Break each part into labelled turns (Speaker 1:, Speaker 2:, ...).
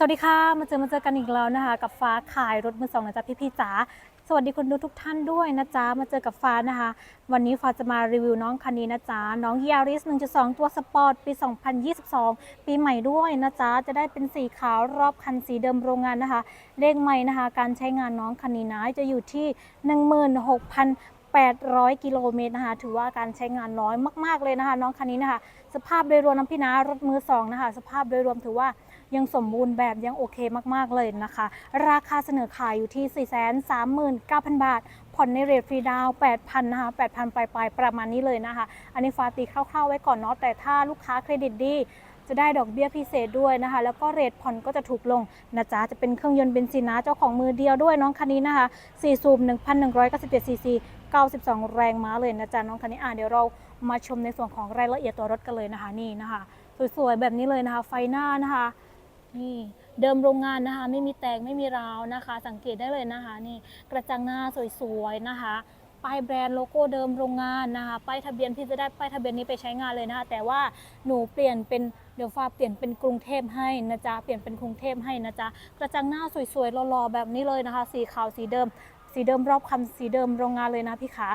Speaker 1: สวัสดีค่ะ มาเจอมาเจอกันอีกแล้วนะคะ กับฟ้าขายรถมือสองนะจ๊ะพี่พี่จ๋าสวัสดีคนดูทุกท่านด้วยนะจ๊ะมาเจอกับฟ้านะคะ วันนี้ฟ้าจะมารีวิวน้องคันนี้นะจ๊ะน้อง Yaris 1.2 ตัวสปอร์ตปี 2022 ปีใหม่ด้วยนะจ๊ะจะได้เป็นสีขาวรอบคันสีเดิมโรงงานนะคะ เลขใหม่นะคะ การใช้งานน้องคันนี้นะจะอยู่ที่ 16,800 กิโลเมตรนะคะ ถือว่าการใช้งานน้อยมาก ๆ เลยนะคะ น้องคันนี้นะคะ สภาพโดยรวมน้ำพี่นะรถมือสองนะคะ สภาพโดยรวมถือว่า ยังสมบูรณ์แบบยังโอเคมากๆเลยนะคะ ราคาเสนอขายอยู่ที่ 439,000 บาท ผ่อนในเรทฟรีดาว8,000นะคะ8,000 ปลายๆ ประมาณนี้เลยนะคะ อันนี้ฟาตีคร่าวๆไว้ก่อนเนาะแต่ถ้าลูกค้าเครดิตดีจะได้ดอกเบี้ยพิเศษด้วยนะคะ แล้วก็เรทผ่อนก็จะถูกลงนะจ๊ะจะเป็นเครื่องยนต์เบนซินนะเจ้าของมือเดียวด้วยน้องคันนี้นะคะ4สูบ1,197ซีซี92 แรงม้าเลยนะจ๊ะน้องคันนี้อะเดี๋ยวเรามาชมในส่วนของรายละเอียดตัวรถกันเลยนะคะนี่นะคะ สวยๆแบบนี้เลยนะคะ ไฟหน้านะคะ นี่เดิมโรงงานนะคะ ไม่มีแตกไม่มีราวนะคะ สังเกตได้เลยนะคะ นี่กระจังหน้าสวยๆนะคะป้ายแบรนด์โลโก้เดิมโรงงานนะคะป้ายทะเบียนพี่จะได้ป้ายทะเบียนนี้ไปใช้งานเลยนะคะแต่ว่าหนูเปลี่ยนเป็นเดี๋ยวฟ้าเปลี่ยนเป็นกรุงเทพให้นะจ๊ะเปลี่ยนเป็นกรุงเทพให้นะจ๊ะกระจังหน้าสวยๆหล่อๆแบบนี้เลยนะคะ สีขาวสีเดิม สีเดิมรอบคันสีเดิมโรงงานเลยนะพี่ขา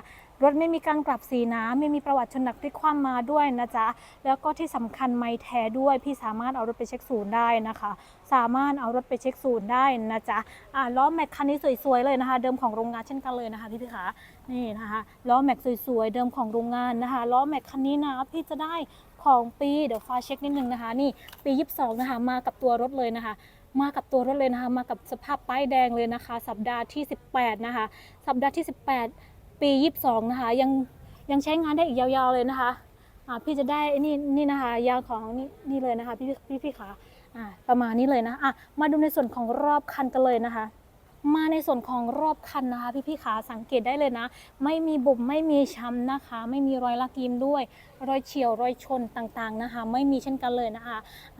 Speaker 1: รถไม่มีการกลับสีนะไม่มีประวัติชนหนักพลิกคว่ำมาด้วยนะจ๊ะแล้วก็ที่สำคัญไม่แท้ด้วยพี่สามารถเอารถไปเช็คศูนย์ได้นะคะ สามารถเอารถไปเช็คศูนย์ได้นะจ๊ะอ่าล้อแม็กคันนี้สวยๆเลยนะคะ เดิมของโรงงานเช่นกันเลยนะคะพี่พี่ขานี่นะคะล้อแม็กสวยๆเดิมของโรงงานนะคะล้อแม็กคันนี้นะพี่จะได้ของปีเดี๋ยวฟ้าเช็คนิดนึงนะคะ นี่ปี 22 นะคะมากับตัวรถเลยนะคะ มากับตัวรถเลยนะคะ มากับสภาพป้ายแดงเลยนะคะ สัปดาห์ที่ 18 นะคะ สัปดาห์ที่ 18 ปี 22 นะคะ ยังยังใช้งานได้อีกยาวๆเลยนะคะพี่จะได้นี่นี่นะคะ ยางของนี่นี่เลยนะคะ พี่พี่พี่ขาอ่าประมาณนี้เลยนะอะมาดูในส่วนของรอบคันกันเลยนะคะ มาในส่วนของรอบคันนะคะ พี่พี่ขาสังเกตได้เลยนะ ไม่มีบุบไม่มีช้ำนะคะ ไม่มีรอยลักยิมด้วย รอยเฉียวรอยชนต่างๆนะคะ ไม่มีเช่นกันเลยนะคะ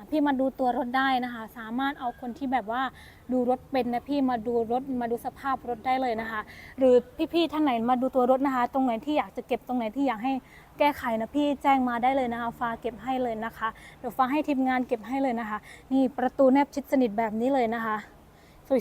Speaker 1: พี่มาดูตัวรถได้นะคะ สามารถเอาคนที่แบบว่าดูรถเป็นนะพี่มาดูรถมาดูสภาพรถได้เลยนะคะ หรือพี่ๆท่านไหนมาดูตัวรถนะคะ ตรงไหนที่อยากจะเก็บตรงไหนที่อยากให้แก้ไขนะพี่แจ้งมาได้เลยนะคะ ฟ้าเก็บให้เลยนะคะเดี๋ยวฟ้าให้ทีมงานเก็บให้เลยนะคะ นี่ประตูแนบชิดสนิทแบบนี้เลยนะคะ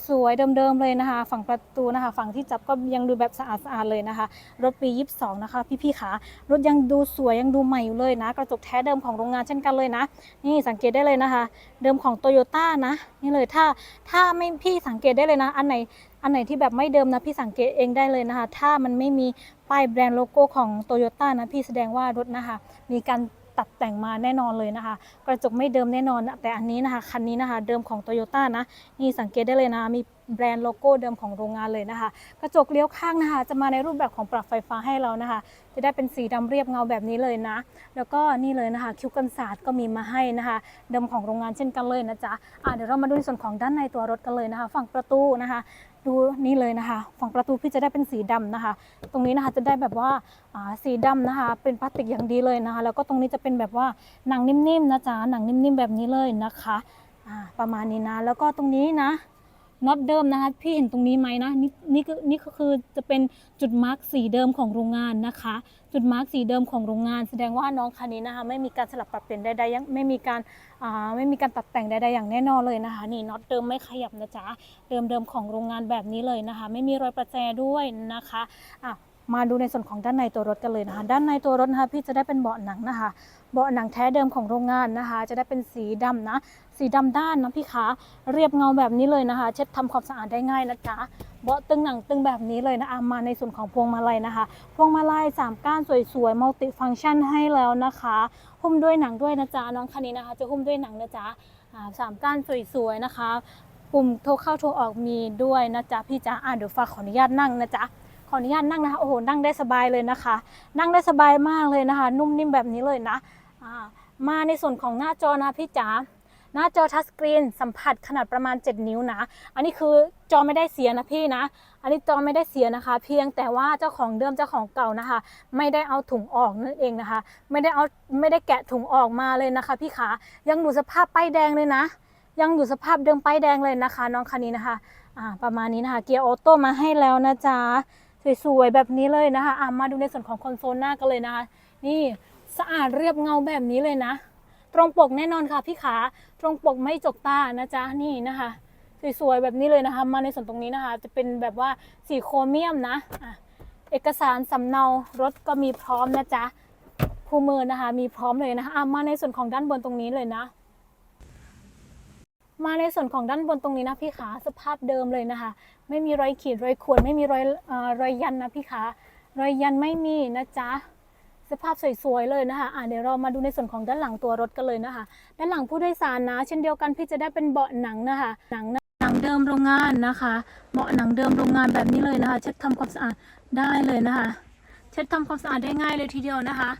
Speaker 1: สวยๆ เดิมๆ เลยนะคะ ฝั่งประตูนะคะ ฝั่งที่จับก็ยังดูแบบสะอาดๆ เลยนะคะ รถปี 22 นะคะ พี่ๆขารถยังดูสวยยังดูใหม่อยู่เลยนะ กระจกแท้เดิมของโรงงานเช่นกันเลยนะ นี่สังเกตได้เลยนะคะ เดิมของโตโยต้านะ นี่เลยถ้าถ้าไม่พี่สังเกตได้เลยนะ อันไหนอันไหนที่แบบไม่เดิมนะพี่สังเกตเองได้เลยนะคะ ถ้ามันไม่มีป้ายแบรนด์โลโก้ของโตโยต้านะพี่แสดงว่ารถนะคะ มีการ ตัดแต่งมาแน่นอนเลยนะคะ กระจกไม่เดิมแน่นอน แต่อันนี้นะคะ คันนี้นะคะ เดิมของโตโยต้านะ นี่สังเกตได้เลยนะมี แบรนด์โลโก้เดิมของโรงงานเลยนะคะ กระจกเลี้ยวข้างนะคะ จะมาในรูปแบบของปรับไฟฟ้าให้เรานะคะ จะได้เป็นสีดำเรียบเงาแบบนี้เลยนะ แล้วก็นี่เลยนะคะ คิ้วกันศาสตร์ก็มีมาให้นะคะ เดิมของโรงงานเช่นกันเลยนะจ๊ะะเดี๋ยวเรามาดูในส่วนของด้านในตัวรถกันเลยนะคะ ฝั่งประตูนะคะดูนี่เลยนะคะ ฝั่งประตูพี่จะได้เป็นสีดำนะคะ ตรงนี้นะคะจะได้แบบว่าสีดำนะคะ เป็นพลาสติกอย่างดีเลยนะคะ แล้วก็ตรงนี้จะเป็นแบบว่าหนังนิ่มๆนะจ๊ะหนังนิ่มๆแบบนี้เลยนะคะประมาณนี้นะ แล้วก็ตรงนี้นะ น็อตเดิมนะคะพี่เห็นตรงนี้ไหมนะนี่นี่ก็นี่ก็คือจะเป็นจุดมาร์กสีเดิมของโรงงานนะคะ จุดมาร์กสีเดิมของโรงงาน แสดงว่าน้องคันนี้นะคะไม่มีการสลับปรับเปลี่ยนใดๆยังไม่มีการอ่าไม่มีการตัดแต่งใดๆอย่างแน่นอนเลยนะคะ นี่น็อตเดิมไม่ขยับนะจ๊ะเดิมๆของโรงงานแบบนี้เลยนะคะ ไม่มีรอยประแจด้วยนะคะอะ มาดูในส่วนของด้านในตัวรถกันเลยนะคะ ด้านในตัวรถนะคะพี่จะได้เป็นเบาะหนังนะคะ เบาะหนังแท้เดิมของโรงงานนะคะ จะได้เป็นสีดำนะ สีดำด้านนะพี่คะ เรียบเงาแบบนี้เลยนะคะ เช็ดทำความสะอาดได้ง่ายนะจ๊ะ เบาะตึงหนังตึงแบบนี้เลยนะอะมาในส่วนของพวงมาลัยนะคะ พวงมาลัยสามก้านสวยๆมัลติฟังก์ชันให้แล้วนะคะ หุ้มด้วยหนังด้วยนะจ๊ะน้องคันนี้นะคะ จะหุ้มด้วยหนังนะจ๊ะสามก้านสวยๆนะคะ ปุ่มโทรเข้าโทรออกมีด้วยนะจ๊ะพี่จ๊ะอะเดี๋ยวฝากขออนุญาตนั่งนะจ๊ะ ออนุญาตนั่งนะคะโอ้โหนั่งได้สบายเลยนะคะ นั่งได้สบายมากเลยนะคะ นุ่มนิ่มแบบนี้เลยนะมาในส่วนของหน้าจอนะพี่จ๋าหน้าจอทัชสกรีนสัมผัสขนาดประมาณ 7 นิ้วนะ อันนี้คือจอไม่ได้เสียนะพี่นะ อันนี้จอไม่ได้เสียนะคะ เพียงแต่ว่าเจ้าของเดิมเจ้าของเก่านะคะ ไม่ได้เอาถุงออกนั่นเองนะคะ ไม่ได้เอาไม่ได้แกะถุงออกมาเลยนะคะ พี่ขายังอยู่สภาพป้ายแดงเลยนะ ยังอยู่สภาพเดิมป้ายแดงเลยนะคะ น้องคันนี้นะคะ อ่าประมาณนี้นะคะ เกียร์ออโต้มาให้แล้วนะจ๊ะ สวยๆแบบนี้เลยนะคะอ่ามาดูในส่วนของคอนโซลหน้ากันเลยนะคะ นี่สะอาดเรียบเงาแบบนี้เลยนะ ตรงปกแน่นอนค่ะพี่ขาตรงปกไม่จกตานะจ๊ะนี่นะคะสวยๆแบบนี้เลยนะคะ มาในส่วนตรงนี้นะคะ จะเป็นแบบว่าสีโครเมียมนะอะเอกสารสำเนารถก็มีพร้อมนะจ๊ะคู่มือนะคะ มีพร้อมเลยนะคะมาในส่วนของด้านบนตรงนี้เลยนะ มาในส่วนของด้านบนตรงนี้นะพี่ขาสภาพเดิมเลยนะคะ ไม่มีรอยขีดรอยข่วนไม่มีรอยอรอยยันนะพี่ขารอยยันไม่มีนะจ๊ะสภาพสวยๆเลยนะคะอะเดี๋ยวเรามาดูในส่วนของด้านหลังตัวรถกันเลยนะคะ ด้านหลังผู้โดยสารนะ เช่นเดียวกันพี่จะได้เป็นเบาะหนังนะคะหนังหนังเดิมโรงงานนะคะเบาะหนังเดิมโรงงานแบบนี้เลยนะคะ เช็ดทำความสะอาดได้เลยนะคะ เช็ดทำความสะอาดได้ง่ายเลยทีเดียวนะคะ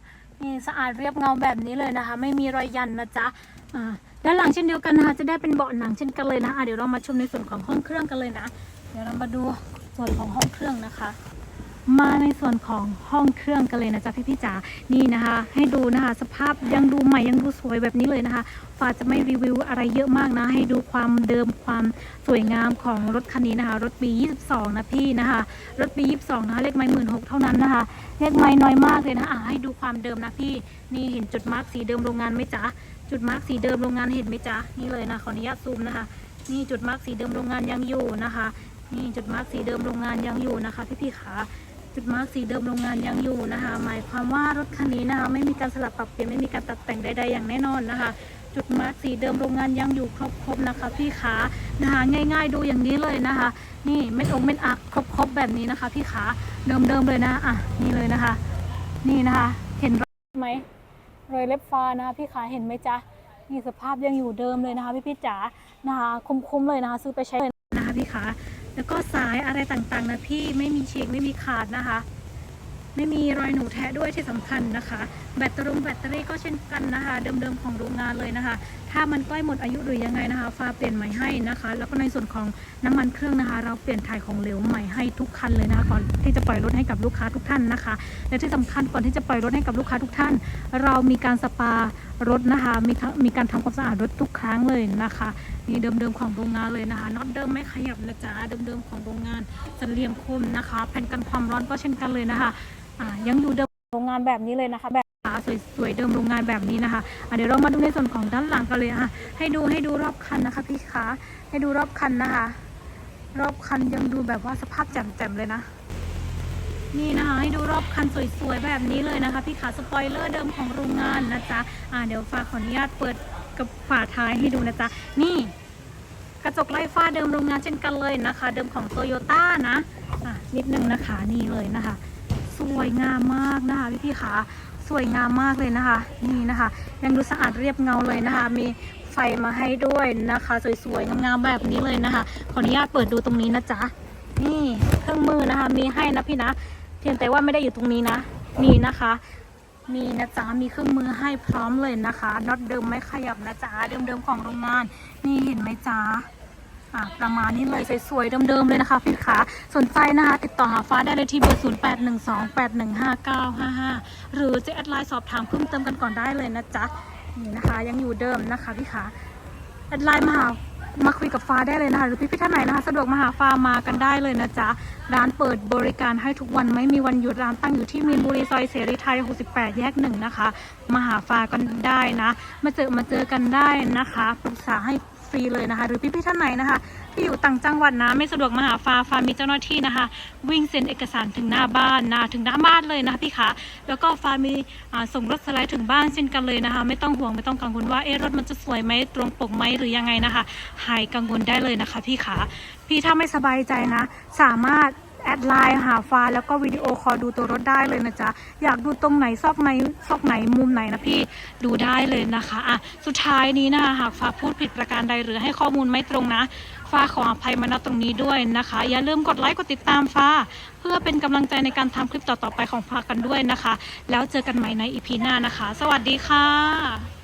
Speaker 1: นี่สะอาดเรียบเงาแบบนี้เลยนะคะ ไม่มีรอยยันนะจ๊ะอ่า ด้านหลังเช่นเดียวกันนะคะจะได้เป็นเบาะหนังเช่นกันเลยนะะเดี๋ยวเรามาชมในส่วนของห้องเครื่องกันเลยนะ เดี๋ยวเรามาดูส่วนของห้องเครื่องนะคะ มาในส่วนของห้องเครื่องกันเลยนะจ๊ะพี่พี่จ๋านี่นะคะ ให้ดูนะคะ สภาพยังดูใหม่ยังดูสวยแบบนี้เลยนะคะฟ้าจะไม่รีวิวอะไรเยอะมากนะ ให้ดูความเดิมความสวยงามของรถคันนี้นะคะ รถปี 22 นะพี่นะคะ รถปี 22 นะคะ เลขไม้หมื่นหกเท่านั้นนะคะ เลขไม้น้อยมากเลยนะะให้ดูความเดิมนะพี่ นี่เห็นจุดมาร์กสีเดิมโรงงานไหมจ๊ะ จุดมาร์กสีเดิมโรงงานเห็นไหมจ๊ะนี่เลยนะขออนุญาตซูมนะคะ นี่จุดมาร์กสีเดิมโรงงานยังอยู่นะคะ นี่จุดมาร์กสีเดิมโรงงานยังอยู่นะคะพี่พี่ๆขาจุดมาร์กสีเดิมโรงงานยังอยู่นะคะ หมายความว่ารถคันนี้นะคะไม่มีการสลับปรับเปลี่ยนไม่มีการตัดแต่งใดๆอย่างแน่นอนนะคะ จุดมาร์กสีเดิมโรงงานยังอยู่ครบๆนะคะ พี่ขานะคะง่าย ๆ ดูอย่างนี้เลยนะคะ นี่เม็ดองเม็ดอักครบๆแบบนี้นะคะ พี่ขาเดิมๆเลยนะอะนี่เลยนะคะ นี่นะคะ เห็นไหม รอยเล็บฟ้านะคะพี่ขาเห็นไหมจ๊ะนี่สภาพยังอยู่เดิมเลยนะคะพี่พี่จ๋านะคะคุ้มๆเลยนะคะ ซื้อไปใช้เลยนะคะพี่ขาแล้วก็สายอะไรต่างๆนะพี่ไม่มีฉีกไม่มีขาดนะคะ ไม่มีรอยหนูแทะด้วยที่สำคัญนะคะ แบตเตอรี่แบตเตอรี่ก็เช่นกันนะคะ เดิมๆของโรงงานเลยนะคะ ถ้ามันใกล้หมดอายุหรือยังไงนะคะฟ้าเปลี่ยนใหม่ให้นะคะ แล้วก็ในส่วนของน้ำมันเครื่องนะคะ เราเปลี่ยนถ่ายของเหลวใหม่ให้ทุกคันเลยนะคะก่อนที่จะปล่อยรถให้กับลูกค้าทุกท่านนะคะ และที่สำคัญก่อนที่จะปล่อยรถให้กับลูกค้าทุกท่าน เรามีการสปารถนะคะมีมีการทำความสะอาดรถทุกครั้งเลยนะคะนี่เดิมๆของโรงงานเลยนะคะน็อตเดิมไม่ขยับนะจ๊ะเดิมๆของโรงงานสันเหลี่ยมคมนะคะแผ่นกันความร้อนก็เช่นกันเลยนะคะ อ่ายังอยู่เดิมโรงงานแบบนี้เลยนะคะ แบบขาสวยๆเดิมโรงงานแบบนี้นะคะอะเดี๋ยวเรามาดูในส่วนของด้านหลังกันเลยอะให้ดูให้ดูรอบคันนะคะ พี่คะให้ดูรอบคันนะคะ รอบคันยังดูแบบว่าสภาพแจ่มๆเลยนะนี่นะคะให้ดูรอบคันสวยๆแบบนี้เลยนะคะ พี่ขาสปอยเลอร์เดิมของโรงงานนะจ๊ะอ่าเดี๋ยวฟ้าขออนุญาตเปิดกับฝาท้ายให้ดูนะจ๊ะนี่ กระจกไล่ฟ้าเดิมโรงงานเช่นกันเลยนะคะ เดิมของโตโยต้านะอะนิดนึงนะคะนี่เลยนะคะ สวยงามมากนะคะพี่พี่ขาสวยงามมากเลยนะคะ นี่นะคะ ยังดูสะอาดเรียบเงาเลยนะคะ มีไฟมาให้ด้วยนะคะ สวยๆงามๆแบบนี้เลยนะคะ ขออนุญาตเปิดดูตรงนี้นะจ๊ะนี่เครื่องมือนะคะ มีให้นะพี่นะ เพียงแต่ว่าไม่ได้อยู่ตรงนี้นะมีนะคะ มีนะจ๊ะมีเครื่องมือให้พร้อมเลยนะคะน็อตเดิมไม่ขยับนะจ๊ะเดิมๆของโรงงาน นี่เห็นไหมจ๊ะ อะประมาณนี้เลยสวยๆเดิมๆเลยนะคะพี่ขาสนใจนะคะ ติดต่อหาฟ้าได้เลยที่เบอร์ 0 8 1 2 8 1 5 9 5 5 หรือจะแอดไลน์สอบถามเพิ่มเติมกันก่อนได้เลยนะจ๊ะนี่นะคะ ยังอยู่เดิมนะคะพี่ขาแอดไลน์มาหามาคุยกับฟ้าได้เลยนะคะหรือพี่พี่ๆท่านไหนนะคะสะดวกมาหาฟ้ามากันได้เลยนะจ๊ะร้านเปิดบริการให้ทุกวันไม่มีวันหยุดร้านตั้งอยู่ที่มีนบุรีซอยเสรีไทย 68 แยกหนึ่งนะคะ มาหาฟ้ากันได้นะ มาเจอมาเจอกันได้นะคะปรึกษาให้ ฟรีเลยนะคะ หรือพี่พี่ๆท่านไหนนะคะที่อยู่ต่างจังหวัดนะไม่สะดวกมาหาฟาฟามีเจ้าหน้าที่นะคะ วิ่งเซ็นเอกสารถึงหน้าบ้านนะถึงหน้าบ้านเลยนะคะพี่คะแล้วก็ฟามีส่งรถสไลด์ถึงบ้านเช่นกันเลยนะคะ ไม่ต้องห่วงไม่ต้องกังวลว่าเอ๊ะรถมันจะสวยไหมตรงปกไหมหรือยังไงนะคะ หายกังวลได้เลยนะคะพี่คะพี่ถ้าไม่สบายใจนะ สามารถ แอดไลน์หาฟ้าแล้วก็วิดีโอคอลดูตัวรถได้เลยนะจ๊ะ อยากดูตรงไหนซอกไหนซอกไหนมุมไหนนะพี่ดูได้เลยนะคะอะสุดท้ายนี้นะคะหากฟ้าพูดผิดประการใดหรือให้ข้อมูลไม่ตรงนะ ฟ้าขออภัยมาณตรงนี้ด้วยนะคะ อย่าลืมกดไลค์กดติดตามฟ้า เพื่อเป็นกำลังใจในการทำคลิปต่อๆไปของฟ้ากันด้วยนะคะ แล้วเจอกันใหม่ในอีพีหน้านะคะ สวัสดีค่ะ